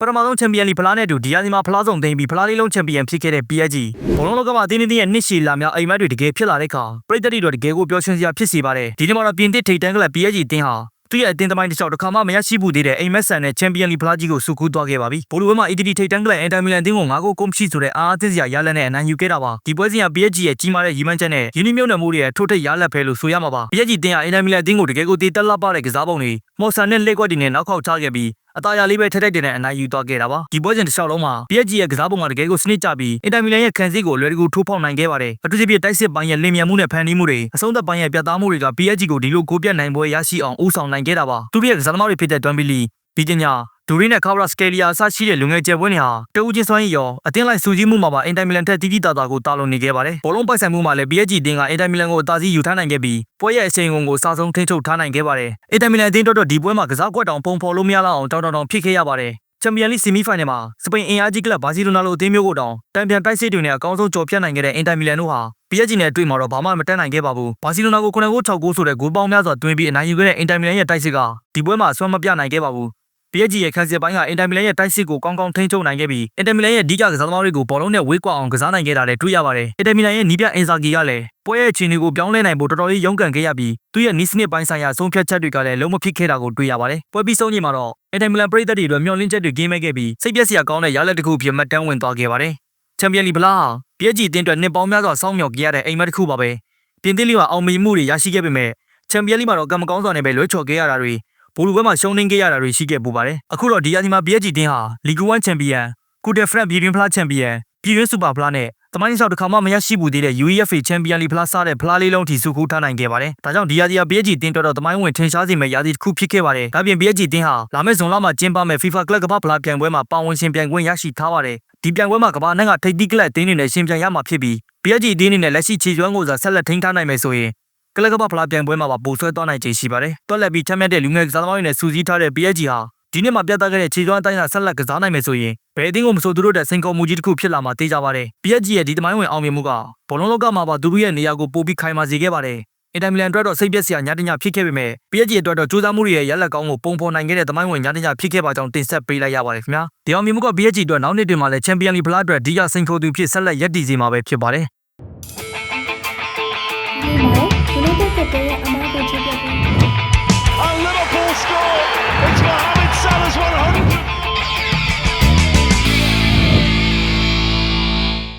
ပထမဆုံးချန်ပီယံလီဖလားနဲ့အတူဒီယာစီမှာဖလားဆုံးသိမ်းပြီးဖလားလေးလုံးချန်ပီယံဖြစ်ခဲ့တဲ့ PSG ဘလုံးလောကမှာအသင်းအသင်းရဲ့နှစ်ရှည်လာများအိမ်မက်တွေတကယ်ဖြစ်လာတဲ့အခါပရိသတ်တွေတော့တကယ်ကိုပျော်ရွှင်စရာဖြစ်စေပါတယ်ဒီနေ့မှာတော့ပြင်သစ်ထိပ်တန်းကလပ် PSG အသင်းဟာသူ့ရဲ့အတင်းသမိုင်းတစ်လျှောက်တစ်ခါမှမရရှိဘူးသေးတဲ့အိမ်မက်ဆန်နဲ့ချန်ပီယံလီဖလားကြီးကိုစုကူးသွားခဲ့ပါပြီ။ဘိုလိုဝဲမှာအီတလီထိပ်တန်းကလပ်အင်တာမီလန်အသင်းကို၅ဂိုးကုန်ရှိဆိုတဲ့အားအသစ်စရာရလဒ်နဲ့အနိုင်ယူခဲ့တာပါ။ဒီပွဲစဉ်က PSG ရဲ့ကြီးမားတဲ့ရည်မှန်းချက်နဲ့ယင်းနှမြုပ်နှံမှုတွေရဲ့ထိုးထိပ်ရလဒ်ပဲလို့ဆိုရမှာပါ။ PSG အသင်းကအင်တာမီလန်အသင်းကိုတကယ်ကိုတည်တက်လာပါတဲ့ကစားပုံတွေမော်ဆန်နဲ့လက်ကွက်တွေနဲ့နောက်ခေါက်ချခဲ့ပြီး အသားရလေးပဲထက်ထက်တင်တဲ့အနိုင်ယူသွားခဲ့တာပါဒီပွဲစဉ်တစ်လျှောက်လုံးမှာ PSG ရဲ့ကစားပုံကတကယ်ကိုစနစ်ကျပြီးအင်တာမီလန်ရဲ့ခံစစ်ကိုအလွယ်တကူထိုးဖောက်နိုင်ခဲ့ပါတယ်အထူးသဖြင့်တိုက်စစ်ပိုင်းရဲ့လင်မြန်မှုနဲ့ဖန်တီးမှုတွေအဆုံးသက်ပိုင်းရဲ့ပြတ်သားမှုတွေက PSG ကိုဒီလိုကိုပြတ်နိုင်ပွဲရရှိအောင်ဦးဆောင်နိုင်ခဲ့တာပါသူတို့ရဲ့ကစားသမားတွေဖြစ်တဲ့ Dembele ဒီကျညာ ဒူရီနဲ့ကာဗရာစကယ်လီယာအစရှိတဲ့လူငယ်ကျယ်ပွဲတွေဟာတဦးချင်းစွမ်းရည်ရောအတင်းလိုက်စူကြီးမှုမှာပါအင်တာမီလန်ထက်တီးတီးတာတာကိုတာလုံနေခဲ့ပါတယ်ဘောလုံးပိုက်ဆိုင်မှုမှာလည်း PSG တင်းကအင်တာမီလန်ကိုအသာစီးယူထားနိုင်ခဲ့ပြီးပွဲရဲ့အချိန်ကုန်ကိုစားဆုံးထိန်းချုပ်ထားနိုင်ခဲ့ပါတယ်အင်တာမီလန်အသင်းတို့တော့ဒီပွဲမှာကစားကွက်တောင်ပုံဖော်လို့မရလောက်အောင်တောင်းတောင်းတောင်းဖြစ်ခဲ့ရပါတယ်ချန်ပီယံလိဆီမီဖိုင်နယ်မှာစပိန်အင်အားကြီးကလပ်ဘာစီလိုနာလိုအသင်းမျိုးကိုတောင်တန်ပြန်တိုက်စစ်တွေနဲ့အကောင်းဆုံးကြော်ဖြတ်နိုင်ခဲ့တဲ့အင်တာမီလန်တို့ဟာ PSG နဲ့တွေ့မှာတော့ဘာမှမတက်နိုင်ခဲ့ပါဘူးဘာစီလိုနာကို9ဂိုး6ဂိုးဆိုတဲ့ဂိုးပေါင်းများစွာတွင်းပြီးအနိုင်ယူခဲ့တဲ့အင်တာမီလန်ရဲ့တိုက်စစ်ကဒီပွဲမှာအစွမ်းမပြနိုင်ခဲ့ပါဘူး PSG ရဲ့ခန်းစစ်ပိုင်းကအင်တာမီလန်ရဲ့တိုက်စစ်ကိုကောင်းကောင်းထိန်းချုပ်နိုင်ခဲ့ပြီးအင်တာမီလန်ရဲ့အဓိကကစားသမားတွေကိုဘောလုံးနဲ့ဝေးကွာအောင်ကစားနိုင်ခဲ့တာလည်းတွေ့ရပါတယ်။အင်တာမီလန်ရဲ့နီးပြအင်ဇာဂီကလည်းပွဲရဲ့အခြေအနေကိုပြောင်းလဲနိုင်ဖို့တော်တော်လေးရုန်းကန်ခဲ့ရပြီးသူ့ရဲ့နီးစနစ်ပိုင်းဆိုင်ရာဆုံးဖြတ်ချက်တွေကလည်းလုံးဝဖြစ်ခဲ့တာကိုတွေ့ရပါတယ်။ပွဲပြီးဆုံးချိန်မှာတော့အင်တာမီလန်ပရိသတ်တွေအတွက်မျှော်လင့်ချက်တွေဂိမ်းမဲ့ခဲ့ပြီးစိတ်ပျက်စရာကောင်းတဲ့ရလဒ်တစ်ခုဖြစ်မှတ်တမ်းဝင်သွားခဲ့ပါတယ်။ချန်ပီယံလီဗလာဟာ PSG အသင်းအတွက်နှစ်ပေါင်းများစွာစောင့်မျှော်ကြရတဲ့အိမ်မက်တစ်ခုပါပဲ။ပြင်သစ်လီကအောင်မြင်မှုတွေရရှိခဲ့ပေမဲ့ချန်ပီယံလီမှာတော့ကံမကောင်းစွာနဲ့ပဲလွဲချော်ခဲ့ရတာတွေ ဘူလူဘက်မှာရှုံးနိမ့်ခဲ့ရတာတွေရှိခဲ့ပူပါတယ်။အခုတော့ဒီယာစီမှာ PSG တင်းဟာလီဂူ1ချန်ပီယံ၊ကူတယ်ဖရက်ပြည်တွင်းဖလားချန်ပီယံ၊ပြည်တွင်းစူပါဖလားနဲ့တမိုင်းလျှောက်တစ်ခါမှမရရှိဘူးသေးတဲ့ UEFA ချန်ပီယံလီဖလားစတဲ့ဖလားလေးလုံးထိစုခိုးထားနိုင်ခဲ့ပါတယ်။ဒါကြောင့်ဒီယာစီက PSG တင်းတော်တော်တမိုင်းဝင်ထင်ရှားစေမယ့်ယာစီတစ်ခုဖြစ်ခဲ့ပါတယ်။ဒါပြင် PSG တင်းဟာလာမယ့်ဇွန်လမှာကျင်းပမယ့် FIFA ကလပ်ကမ္ဘာဖလားပြိုင်ပွဲမှာပါဝင်ရှင်ပြိုင်ခွင့်ရရှိထားပါတယ်။ဒီပြိုင်ပွဲမှာကမ္ဘာနိုင်ငံထိပ်သီးကလပ်အသင်းတွေနဲ့ရှင်ပြိုင်ရမှာဖြစ်ပြီး PSG အသင်းအနေနဲ့လက်ရှိခြေကျွမ်းကိုစားဆက်လက်ထိန်းထားနိုင်မယ်ဆိုရင် ကလပ်ကပ္ဘာဖလားပြိုင်ပွဲမှာပါပိုဆွဲသွားနိုင်ခြေရှိပါတယ်။တွက်လက်ပြီးချမ်းမြတ်တဲ့လူငယ်ကစားသမားတွေနဲ့စူးစီးထားတဲ့ PSG ဟာဒီနှစ်မှာပြသခဲ့တဲ့ခြေစွမ်းအတိုင်းအတာဆက်လက်ကစားနိုင်မယ်ဆိုရင်ဘယ်အသင်းကိုမဆိုသူတို့တဲ့စိန်ခေါ်မှုကြီးတစ်ခုဖြစ်လာမှာသိကြပါတယ်။ PSG ရဲ့ဒီသမိုင်းဝင်အောင်မြင်မှုကဘောလုံးလောကမှာပါသူတို့ရဲ့နေရာကိုပိုပြီးခိုင်မာစေခဲ့ပါတယ်။အင်တာမီလန်အတွက်တော့စိတ်ပျက်စရာညတညဖြစ်ခဲ့ပေမဲ့ PSG အတွက်တော့စူးစမ်းမှုတွေရဲ့ရလက်ကောင်းကိုပုံဖော်နိုင်ခဲ့တဲ့သမိုင်းဝင်ညတညဖြစ်ခဲ့ပါကြောင်းတင်ဆက်ပေးလိုက်ရပါတယ်ခင်ဗျာ။ဒီအောင်မြင်မှုက PSG အတွက်နောက်နှစ်တွင်မှလည်းချန်ပီယံလီဖလားအတွက်ဒီကစိန်ခေါ်သူဖြစ်ဆက်လက်ရည်တည်စေမှာပဲဖြစ်ပါတယ်။ ဒီမှာ